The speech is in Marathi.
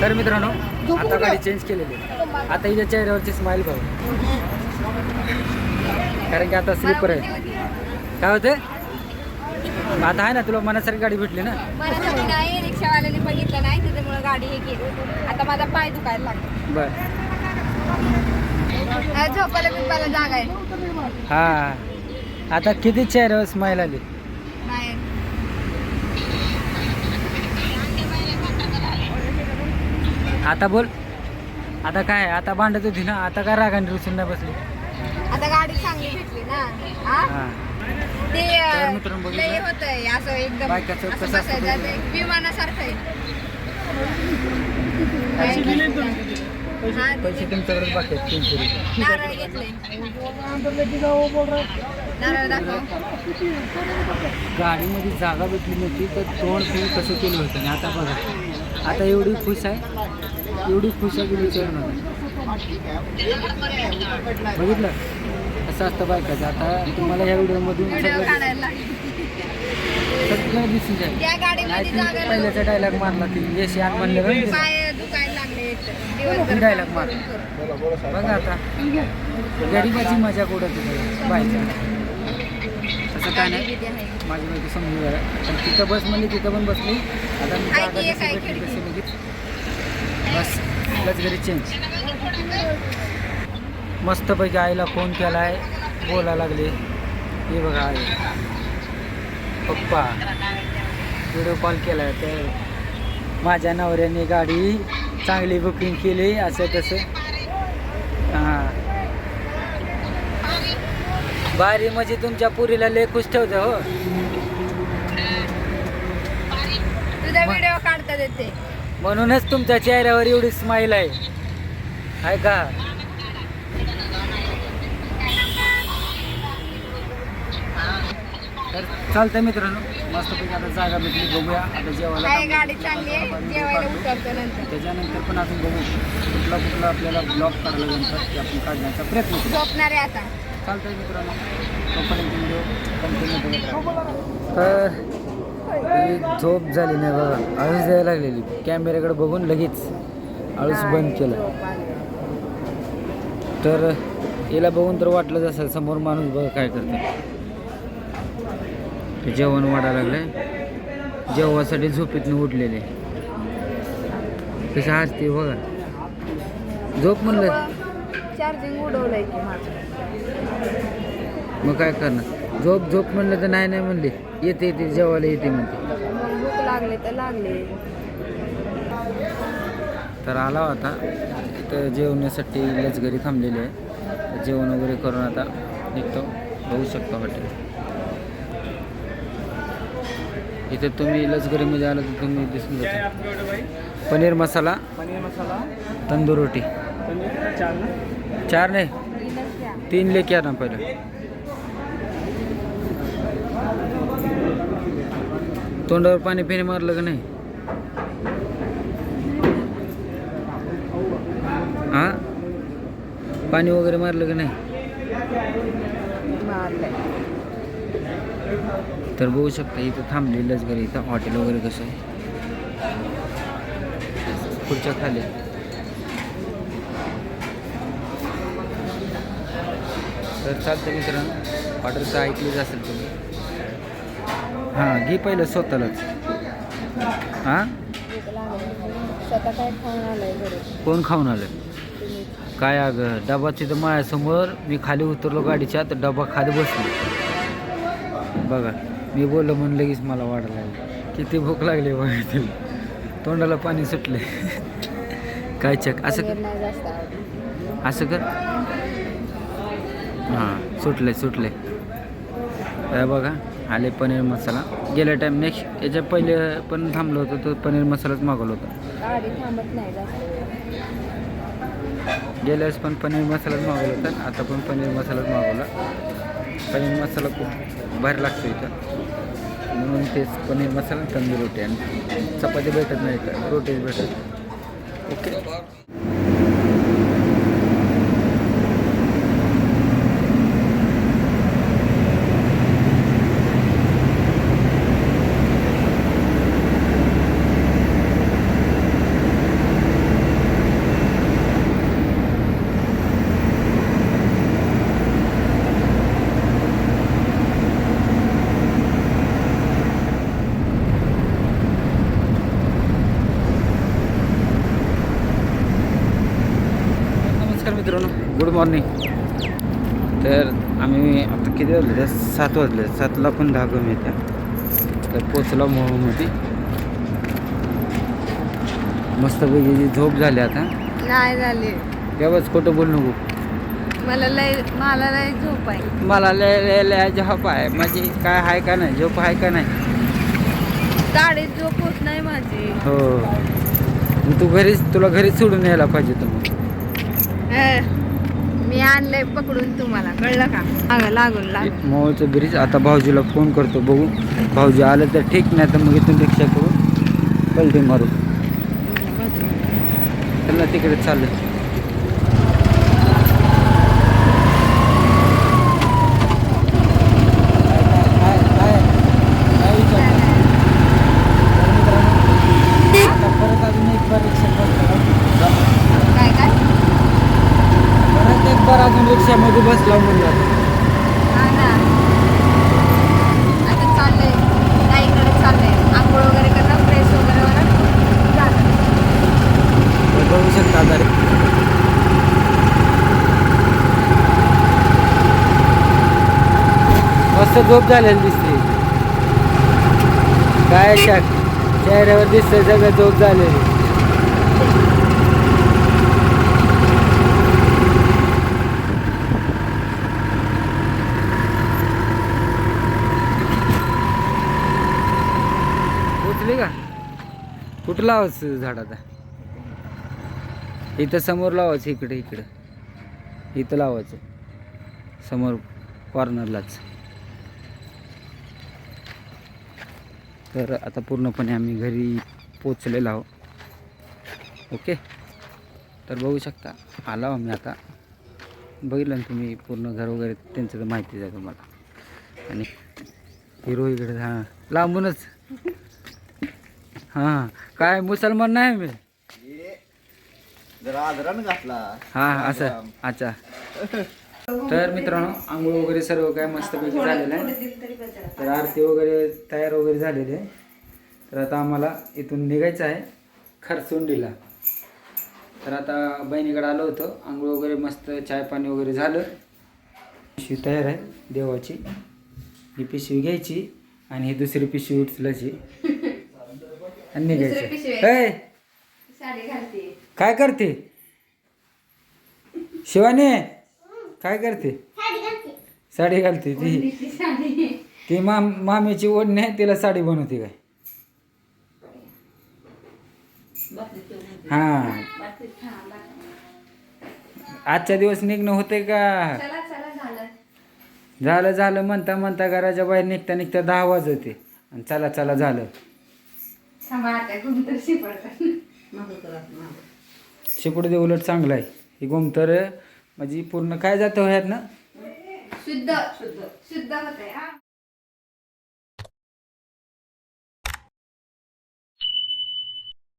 तर मित्रांनो आता गाडी चेंज केलेली आहे. आता हिच्या चेहऱ्यावरची स्माईल पाहू कारण की आता स्लीपर आहे. काय होते आता आहे ना तुला मनासारखी गाडी भेटली ना? मला माहिती नाही रिक्षावाल्याने बघितलं नाही त्याच्यामुळे गाडी हे केली आता माझा पाय दुखायला लागला. बर. झोपायला बिपायला जागा आहे. हा. आता किती चेहऱ्यावर स्माईल आली? नाही. आता बोल. आता काय आता भांडत होती ना आता काय रागाने रुसून नाही बसली. आता गाडी चांगली भेटली ना. हा? हा. ते तर अं, मित्रांनो बघितलं? लय होतंय असं एकदम बायकाचं असं कसं असतं बसायचं विमानासारखं आहे. हा, पैसे तुमच्याकडेच बाकी आहेत तीनशे रुपये. नारळ घेतलंय नारळ दाखव. गाडीमध्ये जागा भेटली नव्हती तर तोंड फिर कसं केलं होतं? आणि आता बघा. आता एवढी खुश आहे. एवढी खुश आहे की विचारू नका. बघितलं? असं असतं बायकाचं. आता तुम्हाला ह्या व्हिडिओमधून व्हिडिओ सगळं दिसून जाईल. पहिल्याचा डायलॉग मारला ती यश यान म्हणलं डायलॉग मार. बघा आता. गरीबाची मजा कुठं तिथं बायच्या तसं काय नाही? माझी माहिती समजून पण तिथं बस म्हणली तिथं पण बसली. आता मी बस लगेच घरी चेंज मस्तपैकी आईला फोन केला आहे बोला लागले. हे बघा आई. पप्पा व्हिडिओ कॉल केला आहे तर माझ्या नवऱ्याने गाडी चांगली बुकिंग केली असं तसं. हां. भारी म्हणजे तुमच्या पुरीला लय खुश ठेवतं हो. तुझा व्हिडिओ काढता देते. म्हणूनच तुमच्या चेहऱ्यावर एवढी स्माईल आहे. आहे का? तर चालतंय मित्रांनो मस्तपैकी आता जागा भेटली बघूया. आता जेवायला आहे थांबू. गाडी चांगली आहे. जेवायला उतरतो नंतर. त्याच्यानंतर पण अजून बघू कुठला कुठला आपल्याला ब्लॉक जमतात ते आपण काढण्याचा प्रयत्न करू. झोपणार आहे आता. चालतंय मित्रांनो. व्हिडिओ कंटिन्यू तर झोप झाली नाही बघा आळस द्यायला लागलेली. कॅमेऱ्याकडे बघून लगेच आळस बंद केला. तर हिला बघून तर वाटलं असेल समोर माणूस बघा काय करते ते जेवण वाढायला लागलंय. जेवणासाठी झोपेतनं उठलेले. कशा हसते बघा. झोप म्हणलं. चार्जिंग उडवलंय की माझं. मग काय करणार? झोप झोप म्हणलं तर नाही नाही म्हणले. येते येते जेवायला येते म्हणते. भूक लागले तर लागले. तर आला होता. तर जेवण्यासाठी लच घरी थांबलेले आहे. जेवण वगैरे करून आता निघतो. बघू शकता हॉटेल. इथे तुम्ही लचगरीमध्ये आलं तर तुम्ही दिसून जाता. पनीर मसाला पनीर मसाला तंदूर रोटी. पनीर चार ना? चार नाही. तीन लेके या ना पहिलं. तोंडावर पाणी पिणे मारलं का नाही? हा? पाणी वगैरे मारलं का नाही? तर बघू शकता इथं थांबलेलंच घरी इथं हॉटेल वगैरे कसं आहे. खुर्च्या खाली. तर चालतं मित्रांनो ऑर्डरचं ऐकलीच असेल तुम्ही. हां घे पहिलं स्वतःलाच. हां? भूक लागली स्वतः काय खाऊन आलाय घरी? कोण खाऊन आलं काय अगं डबा तिथं माझ्यासमोर मी खाली उतरलो गाडीच्या तर डबा खाली बसलो. बघा मी बोललो म्हणून लगेच मला वाढायला लागलं. किती भूक लागली बघा तिला. तोंडाला पाणी सुटले काय चक असं असं कर. हां सुटले सुटले बघा आले पनीर मसाला. गेल्या टाईम नेक्स्ट याच्या पहिले पण थांबलो होतो तो पनीर मसालाच मागवला होता. गेल्यास पण पनीर मसालाच मागवला होता आता पण पनीर मसालाच मागवला. पनीर मसाला खूप भारी लागतो इथं. म्हणून तेच पनीर मसाला तंदूर रोटी आणि चपाती भेटत नाही इथं रोटीच भेटत ओके. मित्रांनो गुड मॉर्निंग तर आम्ही आता किती वाजले? सात वाजले. सातला पण दहा कमी येत्या. तर पोचला मोहमध्ये मस्तपैकी झोप झाली आता. नाही झाले. तेव्हाच खोटं बोल नको. मला लय मला लय झोप आहे. मला लय लय लय झोप आहे. माझी काय आहे का नाही? झोप आहे का नाही? गाडीत झोप होत नाही माझी. हो. तू घरीच तुला घरीच सोडून यायला पाहिजे तू मग. मी आणलंय पकडून तुम्हाला कळलं का? अगं लागून लाग ब्रिज आता भाऊजीला फोन करतो बघू. भाऊजी आलं तर ठीक नाही तर मग इथून रिक्षा करू पलटी मारू. त्यांना तिकडे चाललं परत अजून एक बार रिक्षा बसला काय काय परत एक बार अजून रिक्षामध्ये बसला म्हणलं हा ना आता चाललंय ताईकडे चाललंय आंघोळ वगैरे करणं फ्रेश वगैरे होणं झालं. तर बघू शकता आता. मस्त झोप झालेली दिसते. काय शाक चेहऱ्यावर दिसतंय सगळं झोप झालेली पोचली का कुठं लावायचं झाड आता इथं समोर लावायचं इकडे इकडं. इथं लावायचं. समोर कॉर्नरलाच तर आता पूर्णपणे आम्ही घरी पोचलेलो आहोत. ओके? तर बघू शकता आला आम्ही आता. बघितलं ना तुम्ही पूर्ण घर वगैरे त्यांचं तर माहितीच आहे तुम्हाला. आणि हिरो इकडे हां लांबूनच. हां. काय मुसलमान नाही मी? जरा आदरानं घातला. हा असं. अच्छा. तर मित्रांनो आंघोळ वगैरे सर्व काय मस्तपैकी झालेलं आहे. तर आरती वगैरे तयार वगैरे झालेली आहे. तर आता आम्हाला इथून निघायचं आहे खरसुंडीला. तर आता बहिणीकडे आलो होतो. आंघोळ वगैरे मस्त चाय पाणी वगैरे झालं. पिशवी तयार आहे देवाची. ही पिशवी घ्यायची आणि ही दुसरी पिशवी उचलायची. आणि दुसरी पिशवी. निघायचं साडी घालते. काय करते? शिवानी काय करते? साडी घालते. ती. साडी. ती माम मामीची ओढणी आहे तिला साडी बनवते काय? हा. आजच्या दिवस निघणं होते का? चला चला झालं. झालं झालं म्हणता म्हणता घराच्या बाहेर निघता निघता दहा वाजते. आणि चला चला झालं. शेकडे दे उलट चांगलं आहे. ही गोमतर म्हणजे पूर्ण काय जातं ह्यात ना? शुद्ध. शुद्ध. शुद्ध होत आहे